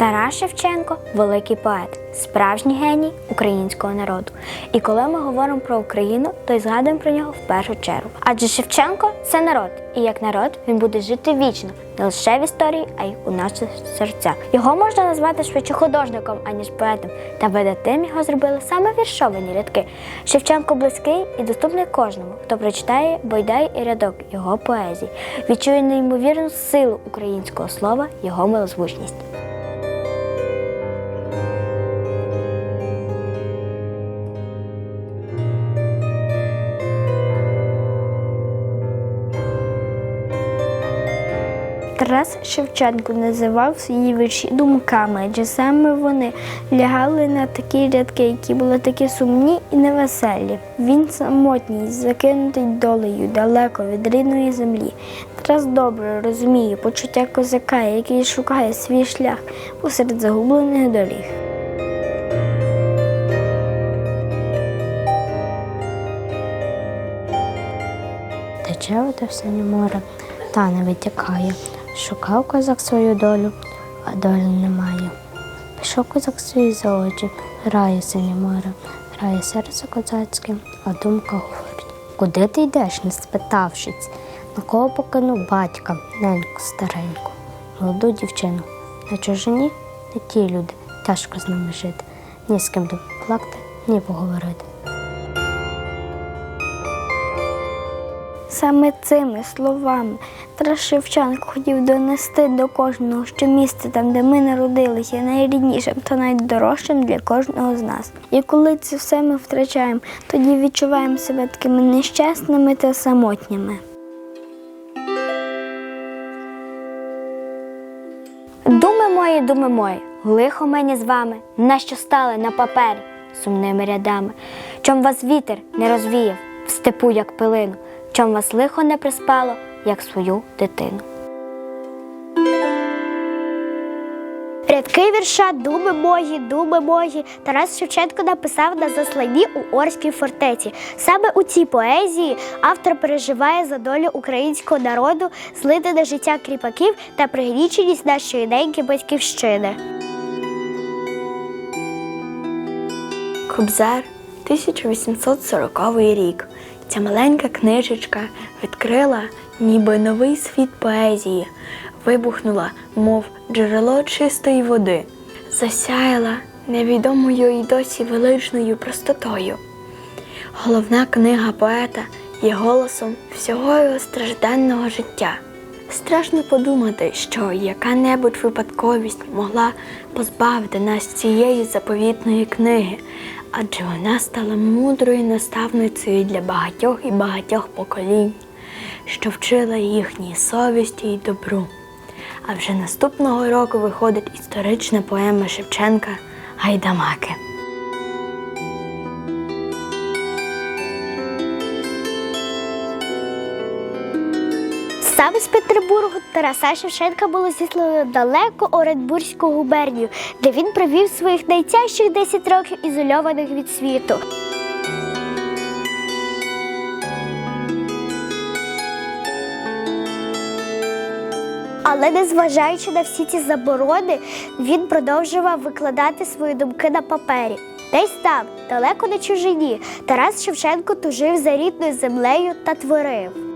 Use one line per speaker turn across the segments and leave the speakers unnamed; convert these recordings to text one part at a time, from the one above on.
Тарас Шевченко великий поет, справжній геній українського народу. І коли ми говоримо про Україну, то й згадуємо про нього в першу чергу. Адже Шевченко це народ, і як народ він буде жити вічно, не лише в історії, а й у наших серцях. Його можна назвати швидше художником, аніж поетом, та видатим його зробили саме віршовані рядки. Шевченко близький і доступний кожному, хто прочитає бойдай і рядок його поезії, відчує неймовірну силу українського слова, його милозвучність.
Тарас Шевченко називав свої вірші думками, адже саме вони лягали на такі рядки, які були такі сумні і невеселі. Він самотній, закинутий долею далеко від рідної землі. Тарас добре розуміє почуття козака, який шукає свій шлях посеред загублених доріг.
Тече вода в синє море, та не витікає. Шукав козак свою долю, а долі немає. Пішов козак свій за очі, грає синє море, грає серце козацьке, а думка говорить. Куди ти йдеш, не спитавшись, на кого покинув батька, неньку стареньку, молоду дівчину. На чужині не ті люди, тяжко з ними жити, ні з ким плакати, ні поговорити.
Саме цими словами Тарас Шевченко хотів донести до кожного, що місце там, де ми народилися, найріднішим та найдорожчим для кожного з нас. І коли це все ми втрачаємо, тоді відчуваємо себе такими нещасними та самотніми.
Думи мої, думи мої, лихо мені з вами, нащо стали на папері сумними рядами, чом вас вітер не розвіяв в степу, як пилину, чом вас лихо не приспало, як свою дитину.
Рядки вірша Думи мої, думи мої Тарас Шевченко написав на засланні у Орській фортеці. Саме у цій поезії автор переживає за долю українського народу, злидене життя кріпаків та пригніченість нашої неньки батьківщини.
Кобзар, 1840 рік. Ця маленька книжечка відкрила ніби новий світ поезії, вибухнула, мов джерело чистої води, засяяла невідомою й досі величною простотою. Головна книга поета є голосом всього його стражденного життя. Страшно подумати, що яка-небудь випадковість могла позбавити нас цієї заповітної книги, адже вона стала мудрою наставницею для багатьох і багатьох поколінь, що вчила їхній совісті й добру. А вже наступного року виходить історична поема Шевченка Гайдамаки.
Саме з Петербургу Тараса Шевченка було зіслано далеко Оренбурзьку губернію, де він провів своїх найтяжчих 10 років ізольованих від світу. Але незважаючи на всі ці заборони, він продовжував викладати свої думки на папері. Десь там, далеко на чужині, Тарас Шевченко тужив за рідною землею та творив.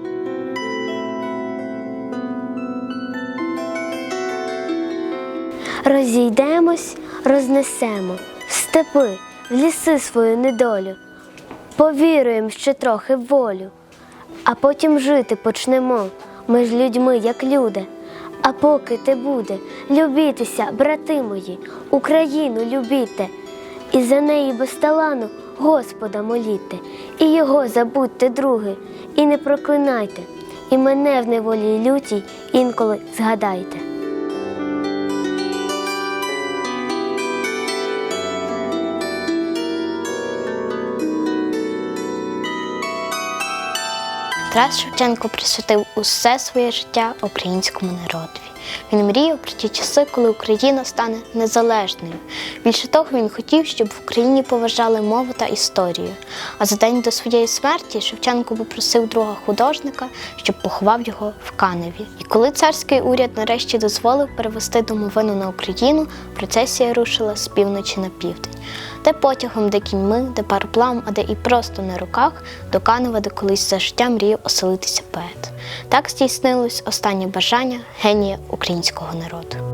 Розійдемось, рознесемо в степи, в ліси свою недолю, повіруєм ще трохи в волю, а потім жити почнемо ми ж людьми, як люди. А поки те буде, любітеся, брати мої, Україну любіте, і за неї без талану Господа моліте, і його забудьте, други, і не проклинайте, і мене в неволі лютій інколи згадайте.
Тарас Шевченко присвятив усе своє життя українському народові. Він мріяв про ті часи, коли Україна стане незалежною. Більше того, він хотів, щоб в Україні поважали мову та історію. А за день до своєї смерті Шевченко попросив друга художника, щоб поховав його в Каневі. І коли царський уряд нарешті дозволив перевести домовину на Україну, процесія рушила з півночі на південь. Де потягом, де кіньми, де пароплавом, а де і просто на руках до Канева, де колись за життя мріяв оселитися поет. Так здійснилось останнє бажання генія українського народу.